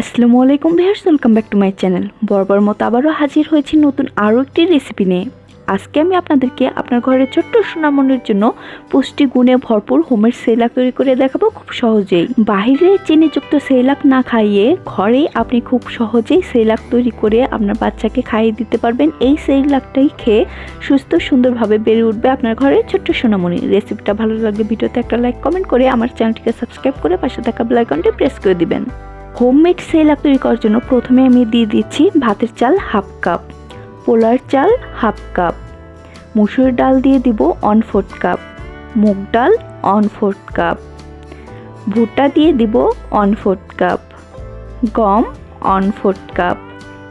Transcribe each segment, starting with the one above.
আসসালামু আলাইকুম viewers, welcome back to my channel. বরাবর মতো আবারও হাজির হয়েছি নতুন আরও একটি রেসিপি নিয়ে। আজকে আমি আপনাদেরকে আপনার ঘরের ছোট্ট সোনামনের জন্য পুষ্টি গুণে ভরপুর হোমের সেলাক তৈরি করে দেখাবো খুব সহজেই। বাইরে চিনিযুক্ত সেলাক না খাইয়ে ঘরেই আপনি খুব সহজেই সেলাক তৈরি করে আপনার বাচ্চাকে খাইয়ে দিতে পারবেন। এই সেলাকটাই খেয়ে সুস্থ সুন্দরভাবে বেড়ে উঠবে আপনার ঘরের ছোট্ট সোনামণি রেসিপিটা ভালো লাগলে ভিডিওতে একটা লাইক কমেন্ট করে আমার চ্যানেলটিকে সাবস্ক্রাইব করে পাশে থাকা বেল আইকনটি প্রেস করে দিবেন। হোমমেড সেলাক তৈরি করার জন্য প্রথমে আমি দিয়ে দিচ্ছি ভাতের চাল হাফ কাপ, পোলার চাল হাফ কাপ, মুসুর ডাল দিয়ে দিব ওয়ান ফোর্থ কাপ মুগ ডাল ওয়ান ফোর্থ কাপ ভুট্টা দিয়ে দিব ওয়ান ফোর্থ কাপ গম ওয়ান ফোর্থ কাপ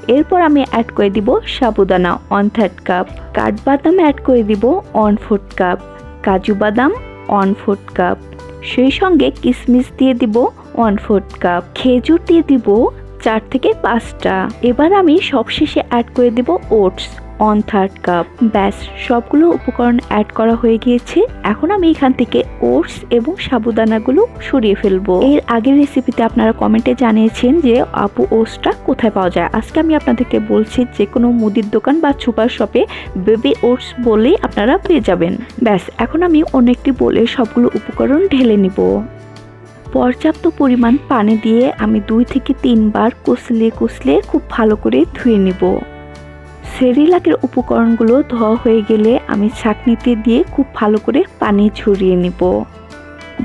এরপর আমি অ্যাড করে দিব সাবুদানা ওয়ান থার্ড কাপ কাঠবাদাম অ্যাড করে দিব ওয়ান ফোর্থ কাপ কাজু বাদাম ওয়ান ফোর্থ কাপ সেই সঙ্গে কিশমিশ দিয়ে দিব ওয়ান ফোর্থ কাপ খেজুর দিয়ে দিব চার থেকে পাঁচটা। এবার আমি সবশেষে অ্যাড করে দেব ওটস অন থার্ড কাপ ব্যাস, সবগুলো উপকরণ অ্যাড করা হয়ে গিয়েছে। এখন আমি এখান থেকে ওটস এবং সাবুদানাগুলো সরিয়ে ফেলব। এর আগের রেসিপিতে আপনারা কমেন্টে জানিয়েছেন যে, আপু ওটসটা কোথায় পাওয়া যায়? আজকে আমি আপনাদেরকে বলছি যে, কোনো মুদির দোকান বা সুপার শপে বেবি ওটস বলেই আপনারা পেয়ে যাবেন। ব্যাস, এখন আমি অন্য একটি বলে সবগুলো উপকরণ ঢেলে নিব। পর্যাপ্ত পরিমাণ পানি দিয়ে আমি দুই থেকে তিনবার কুচলে কুচলে খুব ভালো করে ধুয়ে নেব। সেরিলাকের উপকরণগুলো ধোয়া হয়ে গেলে আমি ছাঁকনিতে দিয়ে খুব ভালো করে পানি ঝরিয়ে নেব।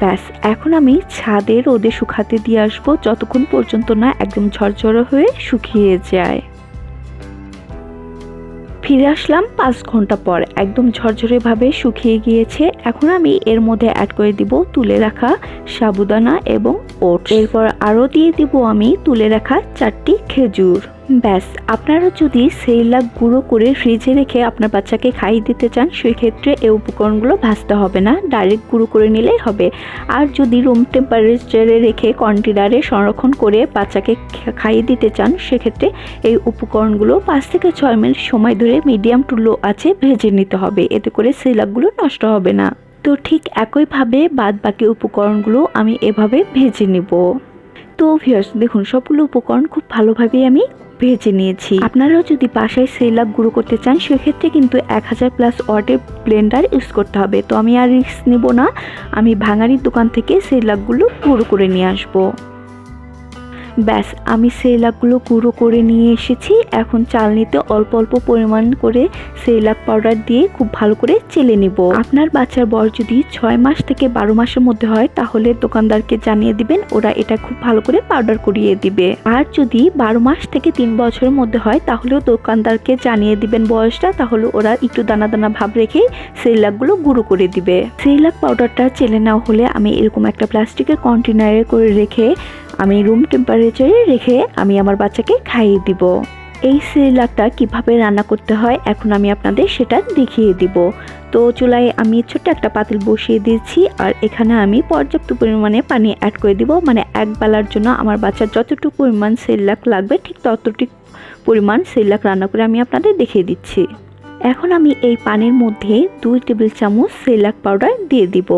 ব্যাস, এখন আমি ছাদে রোদে শুকাতে দিয়ে আসব যতক্ষণ পর্যন্ত না একদম ঝরঝরে হয়ে শুকিয়ে যায়। ফিরে আসলাম পাঁচ ঘণ্টা পর। একদম ঝরঝরেভাবে শুকিয়ে গিয়েছে। এখন আমি এর মধ্যে অ্যাড করে দিব তুলে রাখা সাবুদানা এবং ওট এরপর আরও দিয়ে দিব আমি তুলে রাখা চারটি খেজুর। ব্যাস, আপনারা যদি সেইলাক গুঁড়ো করে ফ্রিজে রেখে আপনার বাচ্চাকে খাইয়ে দিতে চান সেই ক্ষেত্রে এই উপকরণগুলো ভাজতে হবে না ডাইরেক্ট গুঁড়ো করে নিলেই হবে। আর যদি রুম টেম্পারেচারে রেখে কন্টেনারে সংরক্ষণ করে বাচ্চাকে খাইয়ে দিতে চান, সেক্ষেত্রে এই উপকরণগুলো পাঁচ থেকে ছয় মিনিট সময় ধরে মিডিয়াম টু লো আছে ভেজে নিতে হবে। এতে করে সেইলাকগুলো নষ্ট হবে না। তো ঠিক একইভাবে বাদ বাকি উপকরণগুলো আমি এভাবে ভেজে নিব। তো ভিউয়ার্স দেখুন, সবগুলো উপকরণ খুব ভালোভাবেই আমি ভেজে নিয়েছি। আপনারাও যদি বাসায় সেলাক গুঁড়ো করতে চান, সেক্ষেত্রে কিন্তু এক হাজার প্লাস ওয়াটের ব্লেন্ডার ইউজ করতে হবে। তো আমি আর রিস্ক নেব না। আমি ভাঙারির দোকান থেকে সেলাকগুলো গুঁড়ো করে নিয়ে আসব। ব্যাস, আমি সেলাকগুলো গুঁড়ো করে নিয়ে এসেছি। এখন চালনিতে অল্প অল্প পরিমাণ করে সেলাক পাউডার দিয়ে খুব ভালো করে চেলে নিব। আপনার বাচ্চার বয়স যদি ছয় মাস থেকে বারো মাসের মধ্যে হয়, তাহলে দোকানদারকে জানিয়ে দিবেন, ওরা এটা খুব ভালো করে পাউডার করিয়ে দিবে। আর যদি বারো মাস থেকে তিন বছরের মধ্যে হয়, তাহলেও দোকানদারকে জানিয়ে দিবেন বয়সটা, তাহলে ওরা একটু দানা দানা ভাব রেখে সেলাকগুলো গুঁড়ো করে দিবে। সেলাক পাউডারটা চেলে নেওয়া হলে আমি এরকম একটা প্লাস্টিকের কন্টেনারে করে রেখে আমি রুম টেম্পারেচারে রেখে আমি আমার বাচ্চাকে খাইয়ে দিব। এই সিরিলাকটা কীভাবে রান্না করতে হয় এখন আমি আপনাদের সেটা দেখিয়ে দিব। তো চুলায় আমি ছোট্ট একটা পাতিল বসিয়ে দিয়েছি আর এখানে আমি পর্যাপ্ত পরিমাণে পানি অ্যাড করে দিব। মানে এক বেলার জন্য আমার বাচ্চার যতটুকু পরিমাণ সেল্লাক লাগবে ঠিক ততটুকু পরিমাণ সেল্লাক রান্না করে আমি আপনাদের দেখিয়ে দিচ্ছি। এখন আমি এই পানির মধ্যে দুই টেবিল চামচ সেলাক পাউডার দিয়ে দিব।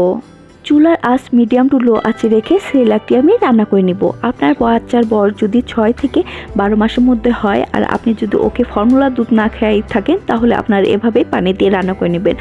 চুলার আঁচ মিডিয়াম টু লো আঁচে রেখে সেলাকটি আমি রান্না করে নিব। আপনার বাচ্চার বর যদি ছয় থেকে বারো মাসের মধ্যে হয় আর আপনি যদি ওকে ফর্মুলা দুধ না খেয়ে থাকেন, তাহলে আপনার এভাবে পানি দিয়ে রান্না করে নেবেন।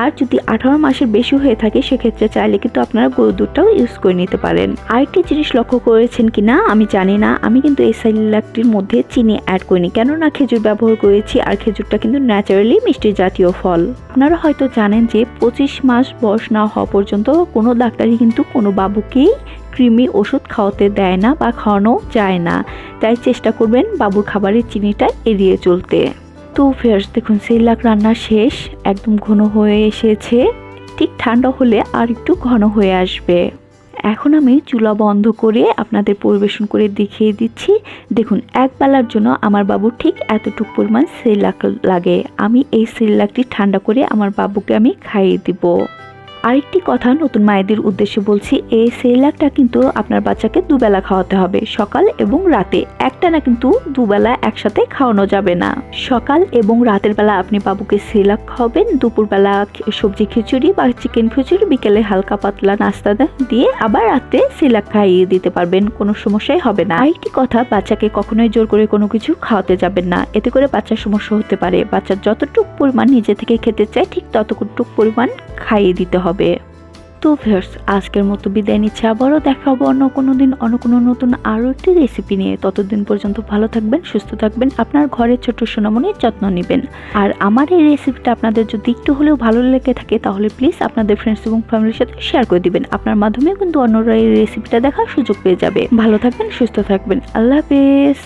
আর যদি আঠারো মাসের বেশি হয়ে থাকে, সেক্ষেত্রে চাইলে কিন্তু আপনারা গরু দুধটাও ইউজ করে নিতে পারেন। আরেকটি জিনিস লক্ষ্য করেছেন কি না আমি জানি না। আমি কিন্তু এই সেলাকটির মধ্যে চিনি অ্যাড করিনি, কেননা খেজুর ব্যবহার করেছি আর খেজুরটা কিন্তু ন্যাচারালি মিষ্টি জাতীয় ফল। আপনারা হয়তো জানেন যে পঁচিশ মাস বয়স না হওয়া পর্যন্ত কোনো ডাক্তারই কিন্তু কোনো বাবুকেই কৃমি ওষুধ খাওয়াতে দেয় না বা খাওয়ানো যায় না। তাই চেষ্টা করবেন বাবুর খাবারের চিনিটা এড়িয়ে চলতে। তো ফেয়ার্স দেখুন, সেলাক রান্না শেষ। একদম ঘন হয়ে এসেছে। ঠিক ঠান্ডা হলে আর একটু ঘন হয়ে আসবে। এখন আমি চুলা বন্ধ করে আপনাদের পরিবেশন করে দেখিয়ে দিচ্ছি। দেখুন, এক বেলার জন্য আমার বাবুর ঠিক এতটুকু পরিমাণ সেলাক লাগে। আমি এই সেলাকটি ঠান্ডা করে আমার বাবুকে আমি খাইয়ে দিব। আরেকটি কথা নতুন মায়েদের উদ্দেশ্যে বলছি এই সেলাকটা কিন্তু আপনার বাচ্চাকে দুবেলা খাওয়াতে হবে, সকাল এবং রাতে। একটা না কিন্তু দুবেলা একসাথে খাওয়ানো যাবে না। সকাল এবং রাতের বেলা আপনি বাবুকে সেলাক খাওয়াবেন, দুপুরবেলা সবজি খিচুড়ি বা চিকেন খিচুড়ি, বিকেলে হালকা পাতলা নাস্তা দিয়ে আবার রাতে সেলাক খাইয়ে দিতে পারবেন, কোনো সমস্যাই হবে না। আরেকটি কথা, বাচ্চাকে কখনোই জোর করে কোনো কিছু খাওয়াতে যাবেন না। এতে করে বাচ্চার সমস্যা হতে পারে। বাচ্চার যতটুকু পরিমাণ নিজে থেকে খেতে চায়, ঠিক ততটুকু পরিমাণ খাইয়ে দিতে হবে। তো ভিউয়ার্স, আজকের মতো বিদায় নিচ্ছে। আবারও দেখা হব অন্য কোনো দিন, অন্য কোনো নতুন আরও একটি রেসিপি নিয়ে। ততদিন পর্যন্ত ভালো থাকবেন, সুস্থ থাকবেন, আপনার ঘরের ছোট সোনামনির যত্ন নেবেন। আর আমার এই রেসিপিটা আপনাদের যদি একটু হলেও ভালো লেগে থাকে, তাহলে প্লিজ আপনাদের ফ্রেন্ডস এবং ফ্যামিলির সাথে শেয়ার করে দিবেন। আপনার মাধ্যমে কিন্তু অন্যরা এই রেসিপিটা দেখার সুযোগ পেয়ে যাবে। ভালো থাকবেন, সুস্থ থাকবেন। আল্লাহ হাফেজ।